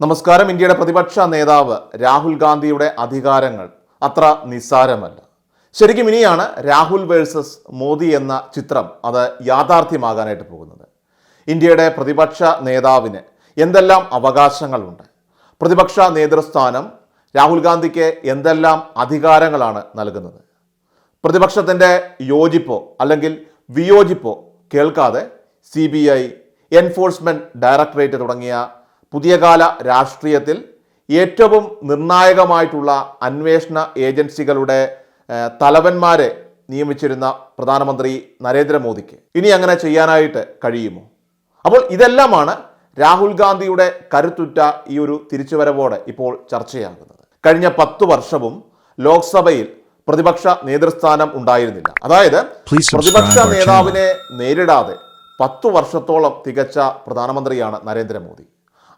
നമസ്കാരം. ഇന്ത്യയുടെ പ്രതിപക്ഷ നേതാവ് രാഹുൽ ഗാന്ധിയുടെ അധികാരങ്ങൾ അത്ര നിസ്സാരമല്ല. ശരിക്കും ഇനിയാണ് രാഹുൽ വേഴ്സസ് മോദി എന്ന ചിത്രം അത് യാഥാർത്ഥ്യമാകാനായിട്ട് പോകുന്നത്. ഇന്ത്യയുടെ പ്രതിപക്ഷ നേതാവിന് എന്തെല്ലാം അവകാശങ്ങളുണ്ട്? പ്രതിപക്ഷ നേതൃസ്ഥാനം രാഹുൽ ഗാന്ധിക്ക് എന്തെല്ലാം അധികാരങ്ങളാണ് നൽകുന്നത്? പ്രതിപക്ഷത്തിന്റെ യോജിപ്പോ അല്ലെങ്കിൽ വിയോജിപ്പോ കേൾക്കാതെ C B I enforcement directorate തുടങ്ങിയ പുതിയ കാല രാഷ്ട്രീയത്തിൽ ഏറ്റവും നിർണായകമായിട്ടുള്ള അന്വേഷണ ഏജൻസികളുടെ തലവന്മാരെ നിയമിച്ചിരുന്ന പ്രധാനമന്ത്രി നരേന്ദ്രമോദിക്ക്. ഇനി അങ്ങനെ ചെയ്യാനായിട്ട് കഴിയുമോ? അപ്പോൾ ഇതെല്ലാമാണ് രാഹുൽ ഗാന്ധിയുടെ കരുത്തുറ്റ ഈ ഒരു തിരിച്ചുവരവോടെ ഇപ്പോൾ ചർച്ചയാകുന്നത്. കഴിഞ്ഞ പത്തു വർഷവും ലോക്സഭയിൽ പ്രതിപക്ഷ നേതൃസ്ഥാനം ഉണ്ടായിരുന്നില്ല. അതായത് പ്രതിപക്ഷ നേതാവിനെ നേരിടാതെ പത്തു വർഷത്തോളം തികച്ച പ്രധാനമന്ത്രിയാണ് നരേന്ദ്രമോദി.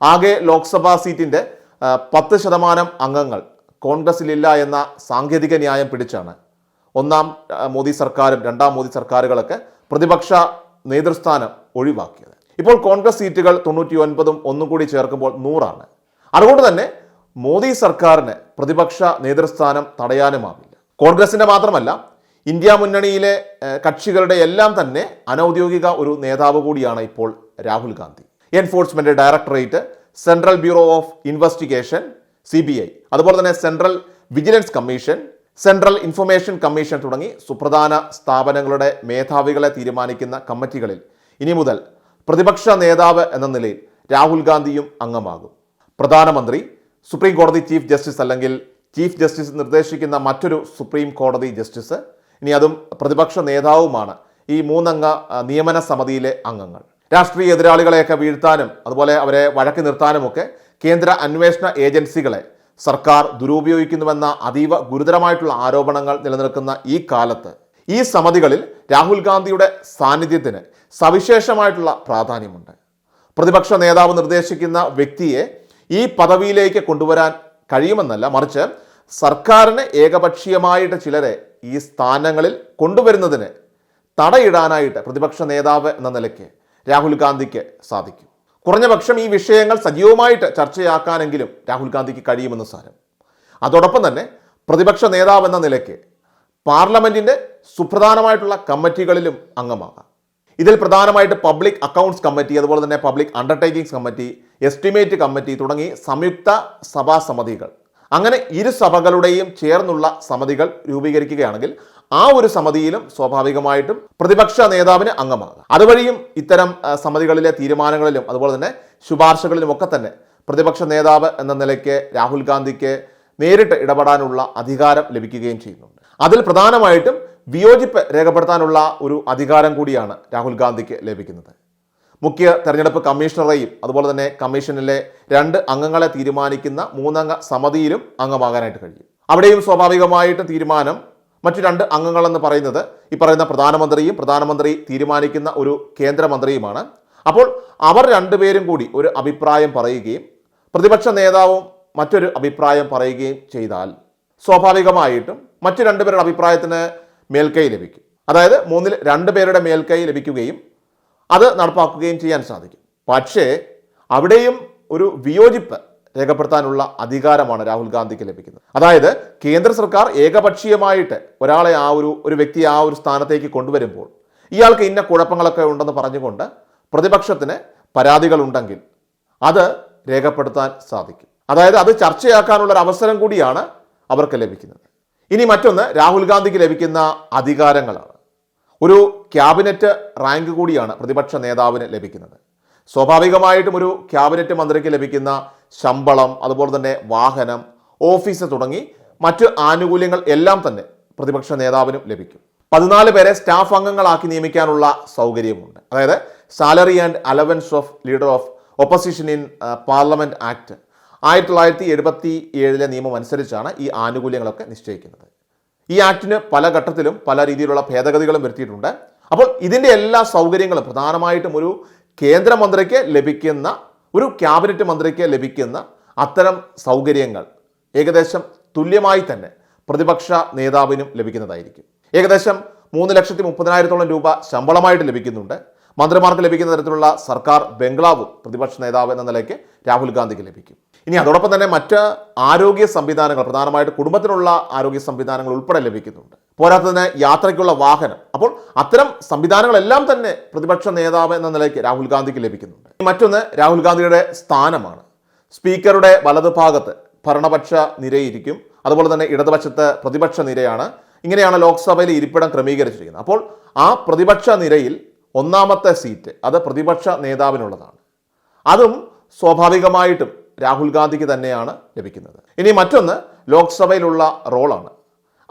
ആകെ ലോക്സഭാ സീറ്റിന്റെ ആ, പത്ത് ശതമാനം അംഗങ്ങൾ കോൺഗ്രസിലില്ല എന്ന സാങ്കേതിക ന്യായം പിടിച്ചാണ്. ഒന്നാം മോദി സർക്കാരും രണ്ടാം മോദി സർക്കാരുകളൊക്കെ പ്രതിപക്ഷ നേതൃസ്ഥാനം ഒഴിവാക്കിയത്. ഇപ്പോൾ കോൺഗ്രസ് സീറ്റുകൾ തൊണ്ണൂറ്റി ഒൻപതും ഒന്നും കൂടി ചേർക്കുമ്പോൾ നൂറാണ്. അതുകൊണ്ട് തന്നെ മോദി സർക്കാരിന് പ്രതിപക്ഷ നേതൃസ്ഥാനം തടയാനുമാവില്ല കോൺഗ്രസിന്റെ മാത്രമല്ല ഇന്ത്യ മുന്നണിയിലെ കക്ഷികളുടെ എല്ലാം തന്നെ അനൗദ്യോഗിക ഒരു നേതാവ് കൂടിയാണ് ഇപ്പോൾ Rahul Gandhi. Enforcement directorate central bureau of investigation C B I അതുപോലെ തന്നെ central vigilance commission central information commission തുടങ്ങി സുപ്രധാന സ്ഥാപനങ്ങളുടെ മേധാവികളെ തീരുമാനിക്കുന്ന കമ്മിറ്റികളിൽ ഇനി മുതൽ പ്രതിപക്ഷ നേതാവ് എന്ന നിലയിൽ രാഹുൽ ഗാന്ധിയും അംഗമാകും. പ്രധാനമന്ത്രി സുപ്രീം കോടതി ചീഫ് ജസ്റ്റിസ് അല്ലെങ്കിൽ ചീഫ് ജസ്റ്റിസ് നിർദ്ദേശിക്കുന്ന മറ്റൊരു സുപ്രീം കോടതി ജസ്റ്റിസ് ഇനി അതും പ്രതിപക്ഷ നേതാവുമാണ് ഈ മൂന്നംഗ നിയമന സമിതിയിലെ അംഗങ്ങൾ. രാഷ്ട്രീയ എതിരാളികളെയൊക്കെ വീഴ്ത്താനും അതുപോലെ അവരെ വഴക്കി നിർത്താനുമൊക്കെ കേന്ദ്ര അന്വേഷണ ഏജൻസികളെ സർക്കാർ ദുരുപയോഗിക്കുന്നുവെന്ന അതീവ ഗുരുതരമായിട്ടുള്ള ആരോപണങ്ങൾ നിലനിൽക്കുന്ന ഈ കാലത്ത് ഈ സമിതികളിൽ രാഹുൽ ഗാന്ധിയുടെ സാന്നിധ്യത്തിന് സവിശേഷമായിട്ടുള്ള പ്രാധാന്യമുണ്ട്. പ്രതിപക്ഷ നേതാവ് നിർദ്ദേശിക്കുന്ന വ്യക്തിയെ ഈ പദവിയിലേക്ക് കൊണ്ടുവരാൻ കഴിയുമെന്നല്ല മറിച്ച് സർക്കാരിന് ഏകപക്ഷീയമായിട്ട് ചിലരെ ഈ സ്ഥാനങ്ങളിൽ കൊണ്ടുവരുന്നതിന് തടയിടാനായിട്ട് പ്രതിപക്ഷ നേതാവ് എന്ന നിലയ്ക്ക് രാഹുൽ ഗാന്ധിക്ക് സാധിക്കും. കുറഞ്ഞ പക്ഷം ഈ വിഷയങ്ങൾ സജീവമായിട്ട് ചർച്ചയാക്കാനെങ്കിലും രാഹുൽ ഗാന്ധിക്ക് കഴിയുമെന്ന് സാരം. അതോടൊപ്പം തന്നെ പ്രതിപക്ഷ നേതാവ് എന്ന നിലയ്ക്ക് പാർലമെന്റിന്റെ സുപ്രധാനമായിട്ടുള്ള കമ്മിറ്റികളിലും അംഗമാകാം. ഇതിൽ പ്രധാനമായിട്ട് പബ്ലിക് അക്കൗണ്ട്സ് കമ്മിറ്റി അതുപോലെ തന്നെ public undertakings committee estimate committee തുടങ്ങി സംയുക്ത സഭാ സമിതികൾ അങ്ങനെ ഇരു സഭകളുടെയും ചേർന്നുള്ള സമിതികൾ രൂപീകരിക്കുകയാണെങ്കിൽ ആ ഒരു സമിതിയിലും സ്വാഭാവികമായിട്ടും പ്രതിപക്ഷ നേതാവിന് അംഗമാകാം. അതുവഴിയും ഇത്തരം സമിതികളിലെ തീരുമാനങ്ങളിലും അതുപോലെ തന്നെ ശുപാർശകളിലും ഒക്കെ തന്നെ പ്രതിപക്ഷ നേതാവ് എന്ന നിലയ്ക്ക് രാഹുൽ ഗാന്ധിക്ക് നേരിട്ട് ഇടപെടാനുള്ള അധികാരം ലഭിക്കുകയും ചെയ്യുന്നുണ്ട്. അതിൽ പ്രധാനമായിട്ടും വിയോജിപ്പ് രേഖപ്പെടുത്താനുള്ള ഒരു അധികാരം കൂടിയാണ് രാഹുൽ ഗാന്ധിക്ക് ലഭിക്കുന്നത്. മുഖ്യ തെരഞ്ഞെടുപ്പ് കമ്മീഷണറെയും അതുപോലെ തന്നെ കമ്മീഷനിലെ രണ്ട് അംഗങ്ങളെ തീരുമാനിക്കുന്ന മൂന്നംഗ സമിതിയിലും അംഗമാകാനായിട്ട് കഴിയും. അവിടെയും സ്വാഭാവികമായിട്ട് തീരുമാനം മറ്റു രണ്ട് അംഗങ്ങളെന്ന് പറയുന്നത് ഈ പറയുന്ന പ്രധാനമന്ത്രിയും പ്രധാനമന്ത്രി തീരുമാനിക്കുന്ന ഒരു കേന്ദ്രമന്ത്രിയുമാണ്. അപ്പോൾ അവർ രണ്ടുപേരും കൂടി ഒരു അഭിപ്രായം പറയുകയും പ്രതിപക്ഷ നേതാവും മറ്റൊരു അഭിപ്രായം പറയുകയും ചെയ്താൽ സ്വാഭാവികമായിട്ടും മറ്റു രണ്ടുപേരുടെ അഭിപ്രായത്തിന് മേൽക്കൈ ലഭിക്കും. അതായത് മൂന്നിൽ രണ്ട് പേരുടെ മേൽക്കൈ ലഭിക്കുകയും അത് നടപ്പാക്കുകയും ചെയ്യാൻ സാധിക്കും. പക്ഷേ അവിടെയും ഒരു വിയോജിപ്പ് രേഖപ്പെടുത്താനുള്ള അധികാരമാണ് രാഹുൽ ഗാന്ധിക്ക് ലഭിക്കുന്നത്. അതായത് കേന്ദ്ര സർക്കാർ ഏകപക്ഷീയമായിട്ട് ഒരാളെ ആ ഒരു ഒരു വ്യക്തി ആ ഒരു സ്ഥാനത്തേക്ക് കൊണ്ടുവരുമ്പോൾ ഇയാൾക്ക് ഇന്ന കുഴപ്പങ്ങളൊക്കെ ഉണ്ടെന്ന് പറഞ്ഞുകൊണ്ട് പ്രതിപക്ഷത്തിന് പരാതികളുണ്ടെങ്കിൽ അത് രേഖപ്പെടുത്താൻ സാധിക്കും. അതായത് അത് ചർച്ചയാക്കാനുള്ള ഒരു അവസരം കൂടിയാണ് അവർക്ക് ലഭിക്കുന്നത്. ഇനി മറ്റൊന്ന് രാഹുൽ ഗാന്ധിക്ക് ലഭിക്കുന്ന അധികാരങ്ങളാണ്. ഒരു ക്യാബിനറ്റ് റാങ്ക് കൂടിയാണ് പ്രതിപക്ഷ നേതാവിന് ലഭിക്കുന്നത്. സ്വാഭാവികമായിട്ടും ഒരു ക്യാബിനറ്റ് മന്ത്രിക്ക് ലഭിക്കുന്ന ശമ്പളം അതുപോലെ തന്നെ വാഹനം ഓഫീസ് തുടങ്ങി മറ്റ് ആനുകൂല്യങ്ങൾ എല്ലാം തന്നെ പ്രതിപക്ഷ നേതാവിനും ലഭിക്കും. പതിനാല് പേരെ സ്റ്റാഫ് അംഗങ്ങളാക്കി നിയമിക്കാനുള്ള സൗകര്യമുണ്ട് അതായത് salary and allowance of leader of opposition in parliament act ആയിരത്തി തൊള്ളായിരത്തി എഴുപത്തി ഏഴിലെ നിയമം അനുസരിച്ചാണ് ഈ ആനുകൂല്യങ്ങളൊക്കെ നിശ്ചയിക്കുന്നത്. ഈ ആക്ടിന് പല ഘട്ടത്തിലും പല രീതിയിലുള്ള ഭേദഗതികളും വരുത്തിയിട്ടുണ്ട്. അപ്പോൾ ഇതിന്റെ എല്ലാ സൗകര്യങ്ങളും പ്രധാനമായിട്ടും ഒരു കേന്ദ്രമന്ത്രിക്ക് ലഭിക്കുന്ന ഒരു ക്യാബിനറ്റ് മന്ത്രിക്ക് ലഭിക്കുന്ന അത്തരം സൗകര്യങ്ങൾ ഏകദേശം തുല്യമായി തന്നെ പ്രതിപക്ഷ നേതാവിനും ലഭിക്കുന്നതായിരിക്കും. ഏകദേശം മൂന്ന് ലക്ഷത്തി മുപ്പതിനായിരത്തോളം രൂപ ശമ്പളമായിട്ട് ലഭിക്കുന്നുണ്ട്. മന്ത്രിമാർക്ക് ലഭിക്കുന്ന തരത്തിലുള്ള സർക്കാർ ബംഗ്ലാവും പ്രതിപക്ഷ നേതാവ് എന്ന നിലയ്ക്ക് രാഹുൽ ഗാന്ധിക്ക് ലഭിക്കും. ഇനി അതോടൊപ്പം തന്നെ മറ്റ് ആരോഗ്യ സംവിധാനങ്ങൾ പ്രധാനമായിട്ട് കുടുംബത്തിനുള്ള ആരോഗ്യ സംവിധാനങ്ങൾ ഉൾപ്പെടെ ലഭിക്കുന്നുണ്ട്. പോരാത്തതിന് യാത്രയ്ക്കുള്ള വാഹനം. അപ്പോൾ അത്തരം സംവിധാനങ്ങളെല്ലാം തന്നെ പ്രതിപക്ഷ നേതാവ് എന്ന നിലയ്ക്ക് രാഹുൽ ഗാന്ധിക്ക് ലഭിക്കുന്നുണ്ട്. മറ്റൊന്ന് രാഹുൽ ഗാന്ധിയുടെ സ്ഥാനമാണ്. സ്പീക്കറുടെ വലതുഭാഗത്ത് ഭരണപക്ഷ നിരയിരിക്കും. അതുപോലെ തന്നെ ഇടതുപക്ഷത്ത് പ്രതിപക്ഷ നിരയാണ്. ഇങ്ങനെയാണ് ലോക്സഭയിൽ ഇരിപ്പിടം ക്രമീകരിച്ചിരിക്കുന്നത്. അപ്പോൾ ആ പ്രതിപക്ഷ നിരയിൽ ഒന്നാമത്തെ സീറ്റ് അത് പ്രതിപക്ഷ നേതാവിനുള്ളതാണ്. അതും സ്വാഭാവികമായിട്ടും രാഹുൽ ഗാന്ധിക്ക് തന്നെയാണ് ലഭിക്കുന്നത്. ഇനി മറ്റൊന്ന് ലോക്സഭയിലുള്ള റോളാണ്.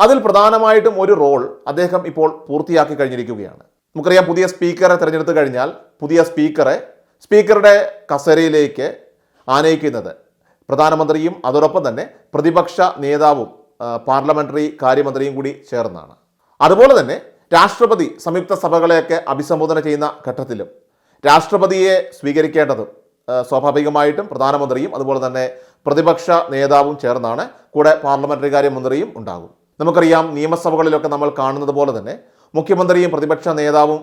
അതിൽ പ്രധാനമായിട്ടും ഒരു റോൾ അദ്ദേഹം ഇപ്പോൾ പൂർത്തിയാക്കി കഴിഞ്ഞിരിക്കുകയാണ്. നമുക്കറിയാം പുതിയ സ്പീക്കറെ തിരഞ്ഞെടുത്ത് കഴിഞ്ഞാൽ പുതിയ സ്പീക്കറെ സ്പീക്കറുടെ കസേരയിലേക്ക് ആനയിക്കുന്നത് പ്രധാനമന്ത്രിയും അതോടൊപ്പം തന്നെ പ്രതിപക്ഷ നേതാവും പാർലമെന്ററി കാര്യമന്ത്രിയും കൂടി ചേർന്നാണ്. അതുപോലെ തന്നെ രാഷ്ട്രപതി സംയുക്ത സഭകളെയൊക്കെ അഭിസംബോധന ചെയ്യുന്ന ഘട്ടത്തിലും രാഷ്ട്രപതിയെ സ്വീകരിക്കേണ്ടതും സ്വാഭാവികമായിട്ടും പ്രധാനമന്ത്രിയും അതുപോലെ തന്നെ പ്രതിപക്ഷ നേതാവും ചേർന്നാണ് കൂടെ പാർലമെന്ററി കാര്യമന്ത്രിയും ഉണ്ടാകും. നമുക്കറിയാം നിയമസഭകളിലൊക്കെ നമ്മൾ കാണുന്നത് പോലെ തന്നെ മുഖ്യമന്ത്രിയും പ്രതിപക്ഷ നേതാവും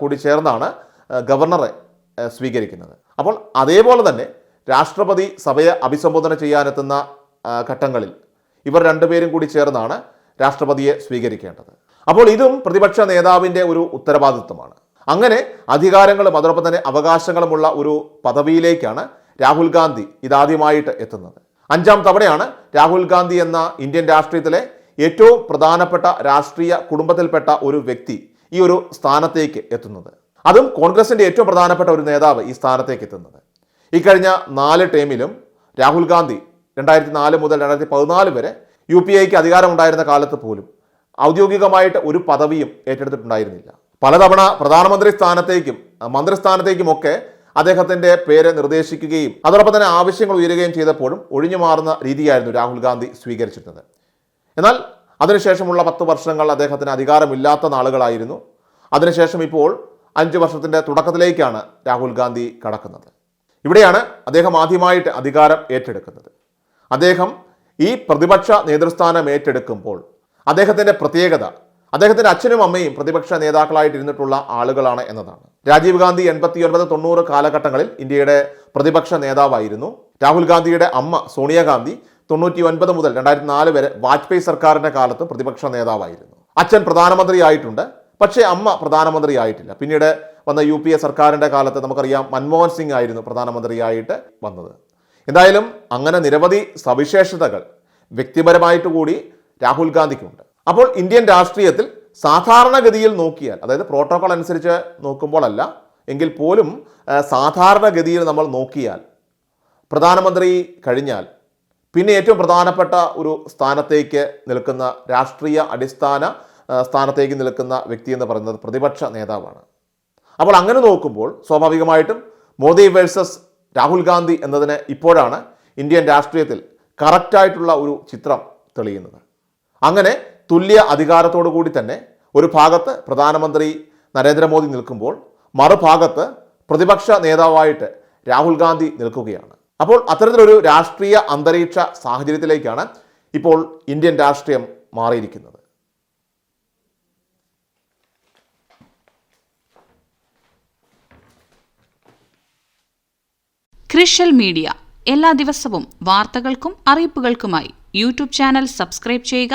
കൂടി ചേർന്നാണ് ഗവർണറെ സ്വീകരിക്കുന്നത്. അപ്പോൾ അതേപോലെ തന്നെ രാഷ്ട്രപതി സഭയെ അഭിസംബോധന ചെയ്യാനെത്തുന്ന ഘട്ടങ്ങളിൽ ഇവർ രണ്ടുപേരും കൂടി ചേർന്നാണ് രാഷ്ട്രപതിയെ സ്വീകരിക്കേണ്ടത്. അപ്പോൾ ഇതും പ്രതിപക്ഷ നേതാവിന്റെ ഒരു ഉത്തരവാദിത്വമാണ്. അങ്ങനെ അധികാരങ്ങളും അതോടൊപ്പം തന്നെ അവകാശങ്ങളുമുള്ള ഒരു പദവിയിലേക്കാണ് രാഹുൽ ഗാന്ധി ഇതാദ്യമായിട്ട് എത്തുന്നത്. അഞ്ചാം തവണയാണ് രാഹുൽ ഗാന്ധി എന്ന ഇന്ത്യൻ രാഷ്ട്രീയത്തിലെ ഏറ്റവും പ്രധാനപ്പെട്ട രാഷ്ട്രീയ കുടുംബത്തിൽപ്പെട്ട ഒരു വ്യക്തി ഈ ഒരു സ്ഥാനത്തേക്ക് എത്തുന്നത്. അതും കോൺഗ്രസിന്റെ ഏറ്റവും പ്രധാനപ്പെട്ട ഒരു നേതാവ് ഈ സ്ഥാനത്തേക്ക് എത്തുന്നത്. ഇക്കഴിഞ്ഞ നാല് ടേമിലും രാഹുൽ ഗാന്ധി രണ്ടായിരത്തി നാല് മുതൽ രണ്ടായിരത്തി പതിനാല് വരെ യു പി ഐക്ക് അധികാരമുണ്ടായിരുന്ന കാലത്ത് പോലും ഔദ്യോഗികമായിട്ട് ഒരു പദവിയും ഏറ്റെടുത്തിട്ടുണ്ടായിരുന്നില്ല. പലതവണ പ്രധാനമന്ത്രി സ്ഥാനത്തേക്കും മന്ത്രിസ്ഥാനത്തേക്കുമൊക്കെ അദ്ദേഹത്തിന്റെ പേര് നിർദ്ദേശിക്കുകയും അതോടൊപ്പം തന്നെ ആവശ്യങ്ങൾ ഉയരുകയും ചെയ്തപ്പോഴും ഒഴിഞ്ഞു മാറുന്ന രീതിയായിരുന്നു രാഹുൽ ഗാന്ധി സ്വീകരിച്ചിരുന്നത്. എന്നാൽ അതിനുശേഷമുള്ള പത്ത് വർഷങ്ങൾ അദ്ദേഹത്തിന് അധികാരമില്ലാത്ത നാളുകളായിരുന്നു. അതിനുശേഷം ഇപ്പോൾ അഞ്ച് വർഷത്തിന്റെ തുടക്കത്തിലേക്കാണ് രാഹുൽ ഗാന്ധി കടക്കുന്നത്. ഇവിടെയാണ് അദ്ദേഹം ആദ്യമായിട്ട് അധികാരം ഏറ്റെടുക്കുന്നത്. അദ്ദേഹം ഈ പ്രതിപക്ഷ നേതൃസ്ഥാനം ഏറ്റെടുക്കുമ്പോൾ അദ്ദേഹത്തിന്റെ പ്രത്യേകത അദ്ദേഹത്തിന്റെ അച്ഛനും അമ്മയും പ്രതിപക്ഷ നേതാക്കളായിട്ടിരുന്നിട്ടുള്ള ആളുകളാണ് എന്നതാണ്. രാജീവ് ഗാന്ധി എൺപത്തി ഒൻപത് തൊണ്ണൂറ് കാലഘട്ടങ്ങളിൽ ഇന്ത്യയുടെ പ്രതിപക്ഷ നേതാവായിരുന്നു. രാഹുൽ ഗാന്ധിയുടെ അമ്മ സോണിയാഗാന്ധി തൊണ്ണൂറ്റി ഒൻപത് മുതൽ രണ്ടായിരത്തി നാല് വരെ വാജ്പേയി സർക്കാരിന്റെ കാലത്ത് പ്രതിപക്ഷ നേതാവായിരുന്നു. അച്ഛൻ പ്രധാനമന്ത്രിയായിട്ടുണ്ട്. പക്ഷേ അമ്മ പ്രധാനമന്ത്രിയായിട്ടില്ല. പിന്നീട് വന്ന യു പി എ സർക്കാരിന്റെ കാലത്ത് നമുക്കറിയാം മൻമോഹൻ സിംഗ് ആയിരുന്നു പ്രധാനമന്ത്രിയായിട്ട് വന്നത്. എന്തായാലും അങ്ങനെ നിരവധി സവിശേഷതകൾ വ്യക്തിപരമായിട്ട് കൂടി രാഹുൽ ഗാന്ധിക്കുണ്ട്. അപ്പോൾ ഇന്ത്യൻ രാഷ്ട്രീയത്തിൽ സാധാരണഗതിയിൽ നോക്കിയാൽ അതായത് പ്രോട്ടോകോൾ അനുസരിച്ച് നോക്കുമ്പോഴല്ല എങ്കിൽ പോലും സാധാരണഗതിയിൽ നമ്മൾ നോക്കിയാൽ പ്രധാനമന്ത്രി കഴിഞ്ഞാൽ പിന്നെ ഏറ്റവും പ്രധാനപ്പെട്ട ഒരു സ്ഥാനത്തേക്ക് നിൽക്കുന്ന രാഷ്ട്രീയ അടിസ്ഥാന സ്ഥാനത്തേക്ക് നിൽക്കുന്ന വ്യക്തി എന്ന് പറയുന്നത് പ്രതിപക്ഷ നേതാവാണ്. അപ്പോൾ അങ്ങനെ നോക്കുമ്പോൾ സ്വാഭാവികമായിട്ടും മോദി വേഴ്സസ് രാഹുൽ ഗാന്ധി എന്നതിന് ഇപ്പോഴാണ് ഇന്ത്യൻ രാഷ്ട്രീയത്തിൽ കറക്റ്റായിട്ടുള്ള ഒരു ചിത്രം തെളിയുന്നത്. അങ്ങനെ തുല്യ അധികാരത്തോടു കൂടി തന്നെ ഒരു ഭാഗത്ത് പ്രധാനമന്ത്രി നരേന്ദ്രമോദി നിൽക്കുമ്പോൾ മറുഭാഗത്ത് പ്രതിപക്ഷ നേതാവായിട്ട് രാഹുൽ ഗാന്ധി നിൽക്കുകയാണ്. അപ്പോൾ അത്തരത്തിലൊരു രാഷ്ട്രീയ അന്തരീക്ഷ സാഹചര്യത്തിലേക്കാണ് ഇപ്പോൾ ഇന്ത്യൻ രാഷ്ട്രീയം മാറിയിരിക്കുന്നത്. ക്രിഷ്യൽ മീഡിയ. എല്ലാ ദിവസവും വാർത്തകൾക്കും അറിയിപ്പുകൾക്കുമായി യൂട്യൂബ് ചാനൽ സബ്സ്ക്രൈബ് ചെയ്യുക.